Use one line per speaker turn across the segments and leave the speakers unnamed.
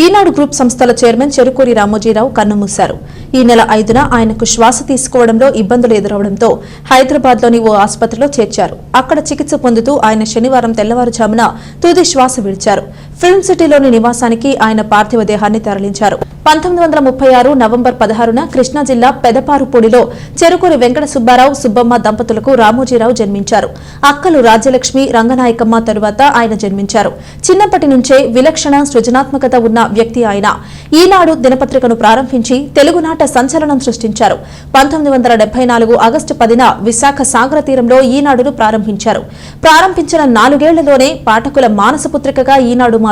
ఈనాడు group సంస్థల chairman Cherukuri Ramoji Rao కన్నుమూశారు. ఈ నెల ఐదున ఆయనకు శ్వాస తీసుకోవడంలో ఇబ్బందులు ఎదురవడంతో హైదరాబాద్లోని ఓ ఆసుపత్రిలో చేర్చారు. అక్కడ చికిత్స పొందుతూ ఆయన శనివారం తెల్లవారుజామున తుది శ్వాస విడిచారు. ఫిల్మ్ సిటీలోని నివాసానికి ఆయన పార్థివ దేహాన్ని తరలించారు. పంతొమ్మిది వందల ముప్పై ఆరు నవంబర్ పదహారున కృష్ణా జిల్లా పెదపారుపూడిలో చెరుకూరి వెంకట సుబ్బారావు సుబ్బమ్మ దంపతులకు రామోజీరావు జన్మించారు. అక్కలు రాజ్యలక్ష్మి రంగనాయకమ్మ తరువాత ఆయన జన్మించారు. చిన్నప్పటి నుంచే విలక్షణ సృజనాత్మకత ఉన్న వ్యక్తి ఆయన. ఈనాడు దినపత్రికను ప్రారంభించి తెలుగునాట సంచలనం సృష్టించారు. పంతొమ్మిది వందల డెబ్బై నాలుగు ఆగస్టు పదిన విశాఖ సాగర తీరంలో ఈనాడును ప్రారంభించారు. ప్రారంభించిన నాలుగేళ్ళలోనే పాఠకుల మానసపుత్రికగా ఈనాడు మారింది.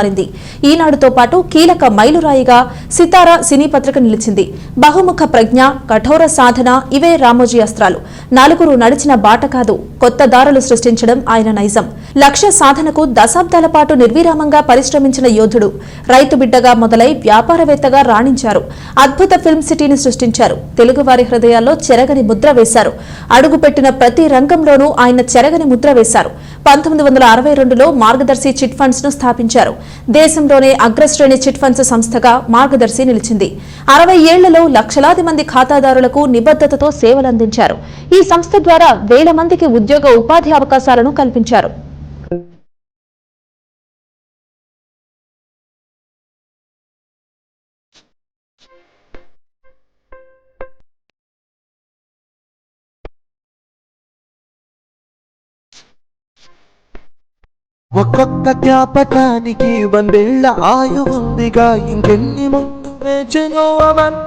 ఈనాడుతో పాటు కీలక మైలురాయిగా సితారా సినీ పత్రిక నిలిచింది. బహుముఖ ప్రజ్ఞ కఠోర సాధన ఇవే రామోజీ అస్త్రాలు. నలుగురు నడిచిన బాట కాదు కొత్త దారులు సృష్టించడం ఆయన నైజం. లక్ష్య సాధనకు దశాబ్దాల పాటు నిర్విరామంగా పరిశ్రమించిన యోధుడు రైతు బిడ్డగా మొదలై వ్యాపారవేత్తగా రాణించారు. అద్భుత ఫిల్మ్ సిటీని సృష్టించారు. తెలుగువారి హృదయాల్లో చెరగని ముద్ర వేశారు. అడుగుపెట్టిన ప్రతి రంగంలోనూ ఆయన చెరగని ముద్ర వేశారు. పంతొమ్మిది వందల అరవై రెండులో మార్గదర్శి చిట్ ఫండ్స్ను స్థాపించారు. దేశంలోనే అగ్రశ్రేణి చిట్ ఫండ్స్ సంస్థగా మార్గదర్శి నిలిచింది. అరవై ఏళ్ళలో లక్షలాది మంది ఖాతాదారులకు నిబద్ధతతో సేవలందించారు. ఈ సంస్థ ద్వారా వేల మందికి ఉద్యోగ ఉపాధి అవకాశాలను కల్పించారు.
ఒక్కొక్క జ్ఞాపకానికి వందేళ్ళ ఆయు ఉందిగా ఇంకెన్ని ముందు వేచను అవన్?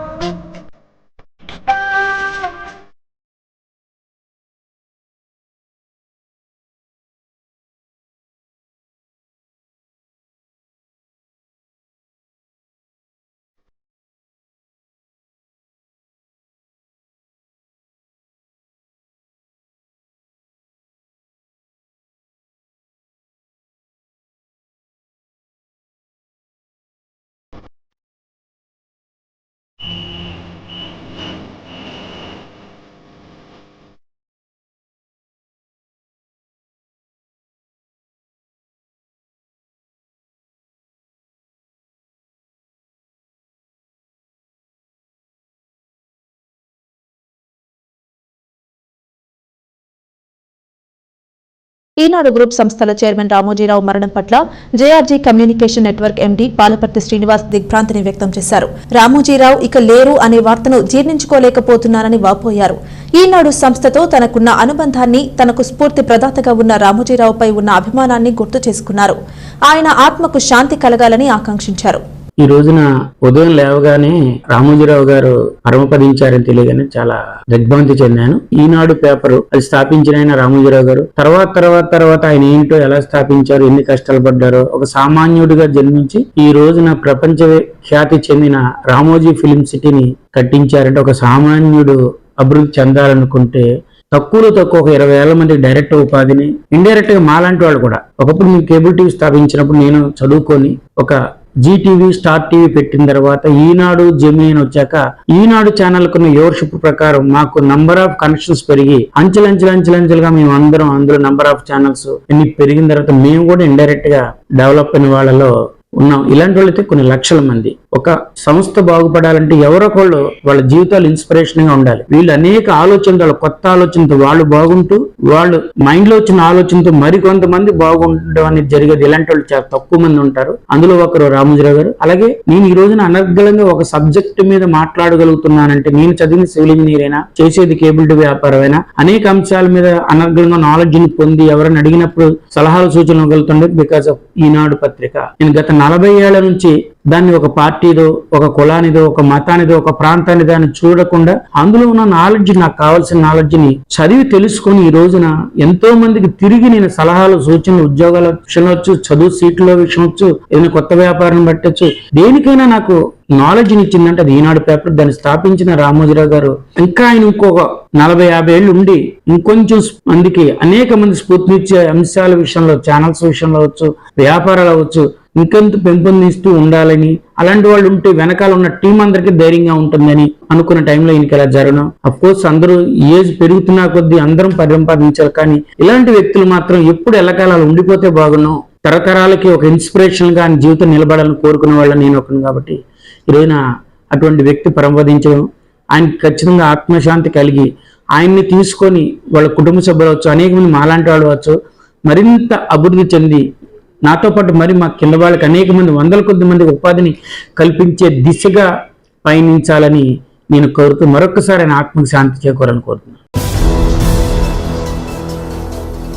ఈనాడు గ్రూప్ సంస్థల చైర్మన్ రామోజీరావు మరణం పట్ల JRG communication network MD Palaparthi Srinivas దిగ్భ్రాంతిని వ్యక్తం చేశారు. రామోజీరావు ఇక లేరు అనే వార్తను జీర్ణించుకోలేకపోతున్నారని వాపోయారు. ఈనాడు సంస్థతో తనకున్న అనుబంధాన్ని తనకు స్ఫూర్తి ప్రదాతగా ఉన్న రామోజీరావుపై ఉన్న అభిమానాన్ని గుర్తు చేసుకున్నారు. ఆయన ఆత్మకు శాంతి కలగాలని ఆకాంక్షించారు.
ఈ రోజున ఉదయం లేవగానే రామోజీరావు గారు పరమపదించారని తెలియగానే చాలా దిగ్భ్రాంతి చెందాను. ఈనాడు పేపర్ అది స్థాపించిన ఆయన రామోజీరావు గారు. తర్వాత తర్వాత తర్వాత ఆయన ఏంటో ఎలా స్థాపించారు ఎన్ని కష్టాలు పడ్డారో ఒక సామాన్యుడిగా జన్మించి ఈ రోజున ప్రపంచ ఖ్యాతి చెందిన రామోజీ ఫిలిం సిటీని కట్టించారంటే ఒక సామాన్యుడు అభివృద్ధి చెందాలనుకుంటే తక్కువలో తక్కువ ఒక ఇరవై వేల మంది డైరెక్ట్ ఉపాధిని ఇండైరెక్ట్గా మాలాంటి వాళ్ళు కూడా. ఒకప్పుడు నేను కేబుల్ టీవీ స్థాపించినప్పుడు నేను చదువుకొని ఒక జీటీవీ స్టార్ టీవీ పెట్టిన తర్వాత ఈనాడు జెమిని అని వచ్చాక ఈనాడు ఛానల్ కున్న యోర్షిప్ ప్రకారం మాకు నంబర్ ఆఫ్ కనెక్షన్స్ పెరిగి అంచెలంచెలు అంచెలంచెలుగా మేము అందరం అందులో నంబర్ ఆఫ్ ఛానల్స్ ఇన్ని పెరిగిన తర్వాత మేము కూడా ఇండైరెక్ట్గా డెవలప్ అయిన వాళ్ళలో ఉన్నాం. ఇలాంటి వాళ్ళైతే కొన్ని లక్షల మంది. ఒక సంస్థ బాగుపడాలంటే ఎవరొకళ్ళు వాళ్ళ జీవితాలు ఇన్స్పిరేషన్గా ఉండాలి. వీళ్ళు అనేక ఆలోచనలు వాళ్ళ కొత్త ఆలోచనతో వాళ్ళు బాగుంటూ వాళ్ళు మైండ్లో వచ్చిన ఆలోచనతో మరికొంతమంది బాగుండడం అనేది జరిగేది. ఇలాంటి వాళ్ళు చాలా తక్కువ మంది ఉంటారు. అందులో ఒకరు రామోజీరావు గారు. అలాగే నేను ఈ రోజున అనర్గళంగా ఒక సబ్జెక్ట్ మీద మాట్లాడగలుగుతున్నానంటే నేను చదివిన సివిల్ ఇంజనీర్ అయినా చేసేది కేబుల్ టీవీ వ్యాపారమైనా అనేక అంశాల మీద అనర్గళంగా నాలెడ్జ్ని పొంది ఎవరైనా అడిగినప్పుడు సలహాలు సూచనలు ఇవ్వగలుగుతుండే బికాస్ ఆఫ్ ఈనాడు పత్రిక. నేను గత నలభై ఏళ్ళ నుంచి దాన్ని ఒక పార్టీదో ఒక కులానిదో ఒక మతానిదో ఒక ప్రాంతాన్ని దాన్ని చూడకుండా అందులో ఉన్న నాలెడ్జ్ నాకు కావాల్సిన నాలెడ్జ్ని చదివి తెలుసుకుని ఈ రోజున ఎంతో మందికి తిరిగి నేను సలహాలు సూచనలు ఉద్యోగాల విషయం చదువు సీట్ల విషయం వచ్చు ఏదైనా కొత్త వ్యాపారం పట్టచ్చు. దేనికైనా నాకు నాలెడ్జ్ని ఇచ్చిందంటే అది ఈనాడు పేపర్ దాన్ని స్థాపించిన రామోజీరావు గారు. ఇంకా ఆయన ఇంకొక నలభై యాభై ఏళ్ళు ఉండి ఇంకొంచెం మందికి అనేక మంది స్ఫూర్తినిచ్చే అంశాల విషయంలో ఛానల్స్ విషయంలో అవచ్చు వ్యాపారాలు అవ్వచ్చు ఇంకెంత పెంపొందిస్తూ ఉండాలని అలాంటి వాళ్ళు ఉంటే వెనకాల ఉన్న టీం అందరికీ ధైర్యంగా ఉంటుందని అనుకున్న టైంలో ఈయనకి ఇలా జరగడం అఫ్ కోర్స్ అందరూ ఏజ్ పెరుగుతున్నా కొద్దీ అందరం పరిపాదించారు కానీ ఇలాంటి వ్యక్తులు మాత్రం ఎప్పుడు ఎల్లకాలాలు ఉండిపోతే బాగున్నాం తరతరాలకి ఒక ఇన్స్పిరేషన్గా ఆయన జీవితం నిలబడాలని కోరుకునే వాళ్ళ నేను ఒకను కాబట్టి ఈరోజున అటువంటి వ్యక్తి పరంపదించడం ఆయనకి ఖచ్చితంగా ఆత్మశాంతి కలిగి ఆయన్ని తీసుకొని వాళ్ళ కుటుంబ సభ్యులు వచ్చు అనేక మంది మాలాంటి వాళ్ళు వచ్చు మరింత అభివృద్ధి చెంది నాతో పాటు మరి మా కింద వాళ్ళకి అనేక మంది వందల కొద్ది మంది ఉపాధిని కల్పించే దిశగా పయనించాలని నేను కోరుతూ మరొకసారి ఆయన ఆత్మకు శాంతి చేకూరాలని కోరుతున్నాను.